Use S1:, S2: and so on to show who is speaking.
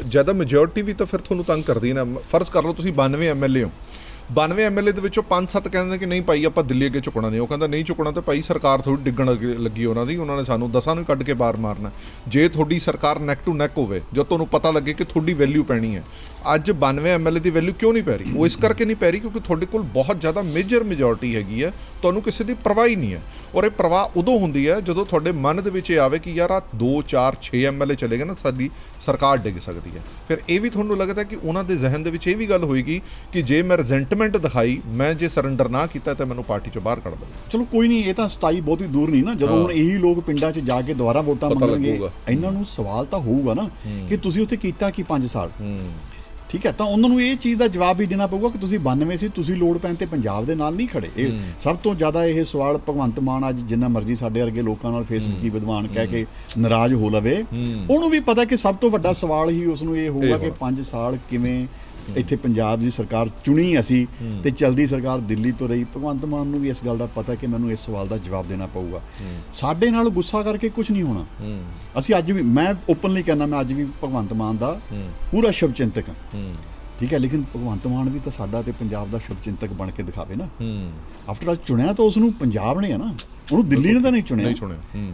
S1: ਜ਼ਿਆਦਾ ਮੈਜੋਰਟੀ ਵੀ ਤਾਂ ਫਿਰ ਤੁਹਾਨੂੰ ਤੰਗ ਕਰਦੀ ਨਾ। ਫਰਜ਼ ਕਰ ਲਓ ਤੁਸੀਂ 92 ਐਮਐਲਏ ਹੋ। 92 ਐਮਐਲਏ ਦੇ ਵਿੱਚੋਂ 5-7 ਕਹਿੰਦੇ ਕਿ ਨਹੀਂ ਭਾਈ ਆਪਾਂ ਦਿੱਲੀ ਅੱਗੇ ਝੁਕਣਾ ਨਹੀਂ। ਉਹ ਕਹਿੰਦਾ ਨਹੀਂ ਝੁਕਣਾ ਤਾਂ ਭਾਈ ਸਰਕਾਰ ਥੋੜੀ ਡਿੱਗਣ ਲੱਗੀ ਉਹਨਾਂ ਦੀ। ਉਹਨਾਂ ਨੇ ਸਾਨੂੰ ਦਸਾਂ ਨੂੰ ਕੱਢ ਕੇ ਬਾਹਰ ਮਾਰਨਾ। ਜੇ ਤੁਹਾਡੀ ਸਰਕਾਰ ਨੈਕ ਟੂ ਨੈਕ ਹੋਵੇ, ਜਦ ਤੁਹਾਨੂੰ ਪਤਾ ਲੱਗੇ ਕਿ ਤੁਹਾਡੀ ਵੈਲਿਊ ਪੈਣੀ ਹੈ ਅੱਜ 92 ਐਮਐਲਏ ਦੀ ਵੈਲਿਊ ਕਿਉਂ ਨਹੀਂ ਪੈ ਰਹੀ? ਉਹ ਇਸ ਕਰਕੇ ਨਹੀਂ ਪੈ ਰਹੀ ਕਿਉਂਕਿ ਤੁਹਾਡੇ ਕੋਲ ਬਹੁਤ ਜ਼ਿਆਦਾ ਮੇਜਰ ਮੈਜੋਰਟੀ ਹੈਗੀ ਹੈ। ਤੁਹਾਨੂੰ ਕਿਸੇ ਦੀ ਪਰਵਾਹ ਹੀ ਨਹੀਂ ਹੈ। ਔਰ ਇਹ ਪਰਵਾਹ ਉਦੋਂ ਹੁੰਦੀ ਹੈ ਜਦੋਂ ਤੁਹਾਡੇ ਮਨ ਦੇ ਵਿੱਚ ਇਹ ਆਵੇ ਕਿ ਯਾਰ ਆ 2 4 6 ਐਮਐਲਏ ਚਲੇ ਗਏ ਨਾ ਸਾਡੀ ਸਰਕਾਰ ਡਿੱਗ ਸਕਦੀ ਹੈ। ਫਿਰ ਇਹ ਵੀ ਤੁਹਾਨੂੰ ਲੱਗਦਾ ਕਿ ਉਹਨਾਂ ਦੇ ਜ਼ਿਹਨ ਦੇ ਵਿੱਚ ਇਹ ਵੀ ਗੱਲ ਹੋਏਗੀ ਕਿ ਜੇ ਮੈਂ ਰਿਜ਼ੈਂਟਮੈਂਟ ਦਿਖਾਈ ਮੈਂ ਜੇ ਸਰੈਂਡਰ ਨਾ ਕੀਤਾ ਤਾਂ ਮੈਨੂੰ ਪਾਰਟੀ ਚੋਂ ਬਾਹਰ ਕੱਢ ਦੇਣ
S2: ਚਲੋ ਕੋਈ ਨਹੀਂ ਇਹ ਤਾਂ 27 ਬਹੁਤੀ ਦੂਰ ਨਹੀਂ ਨਾ। ਜਦੋਂ। ਹੁਣ ਇਹੀ ਲੋਕ ਪਿੰਡਾਂ 'ਚ ਜਾ ਕੇ ਦੁਬਾਰਾ ਵੋਟਾਂ ਮੰਗਣਗੇ। ਇਹਨਾਂ ਨੂੰ ਸਵਾਲ ਤਾਂ ਹੋਊਗਾ ਨਾ ਕਿ ਤੁਸੀਂ ਉੱਥੇ ਕੀਤਾ ਕੀ 5 ਸਾਲ? ਠੀਕ ਹੈ ਤਾਂ ਉਹਨਾਂ ਨੂੰ ਇਹ ਚੀਜ਼ ਦਾ ਜਵਾਬ ਵੀ ਦੇਣਾ ਪਊਗਾ ਕਿ ਤੁਸੀਂ 92 ਸੀ ਤੁਸੀਂ ਲੋੜ ਪੈਣ ਤੇ ਪੰਜਾਬ ਦੇ ਨਾਲ ਨਹੀਂ ਖੜੇ। ਇਹ ਸਭ ਤੋਂ ਜ਼ਿਆਦਾ ਇਹ ਸਵਾਲ ਭਗਵੰਤ ਮਾਨ ਅੱਜ ਜਿੰਨਾ ਮਰਜ਼ੀ ਸਾਡੇ ਵਰਗੇ ਲੋਕਾਂ ਨਾਲ ਫੇਸਬੁੱਕੀ ਵਿਦਵਾਨ ਕਹਿ ਕੇ ਨਾਰਾਜ਼ ਹੋ ਲਵੇ। ਉਹਨੂੰ ਵੀ ਪਤਾ ਕਿ ਸਭ ਤੋਂ ਵੱਡਾ ਸਵਾਲ ਹੀ ਉਸ ਨੂੰ ਇਹ ਹੋਊਗਾ ਕਿ
S1: ਹੋਣਾ।
S2: 5 ਸਾਲ ਕਿਵੇਂ ਇੱਥੇ ਪੰਜਾਬ ਦੀ ਸਰਕਾਰ ਚੁਣੀ ਅਸੀਂ ਤੇ ਚਲਦੀ ਸਰਕਾਰ ਦਿੱਲੀ ਤੋਂ ਰਹੀ। ਭਗਵੰਤ ਮਾਨ ਨੂੰ ਵੀ ਇਸ ਗੱਲ ਦਾ ਪਤਾ ਕਿ ਮੈਨੂੰ ਇਸ ਸਵਾਲ ਦਾ ਜਵਾਬ ਦੇਣਾ ਪਊਗਾ। ਸਾਡੇ ਨਾਲ ਗੁੱਸਾ ਕਰਕੇ ਕੁਝ ਨਹੀਂ ਹੋਣਾ। ਅਸੀਂ ਅੱਜ ਵੀ ਮੈਂ ਓਪਨਲੀ ਕਹਿਣਾ ਮੈਂ ਅੱਜ ਵੀ ਭਗਵੰਤ ਮਾਨ ਦਾ ਪੂਰਾ ਸ਼ੁਭ ਚਿੰਤਕ
S1: ਹਾਂ।
S2: ਠੀਕ ਹੈ ਲੇਕਿਨ ਭਗਵੰਤ ਮਾਨ ਵੀ ਤਾਂ ਸਾਡਾ ਤੇ ਪੰਜਾਬ ਦਾ ਸ਼ੁਭ ਚਿੰਤਕ ਬਣ ਕੇ ਦਿਖਾਵੇ ਨਾ।
S1: ਹੂੰ।
S2: ਆਫਟਰ ਆਲ ਚੁਣਿਆ ਤਾਂ ਉਸ ਨੂੰ ਪੰਜਾਬ ਨੇ ਹੈ ਨਾ। ਉਹਨੂੰ ਦਿੱਲੀ ਨੇ ਤਾਂ ਨਹੀਂ ਚੁਣਿਆ।
S1: ਨਹੀਂ ਸੁਣਿਆ ਹੂੰ।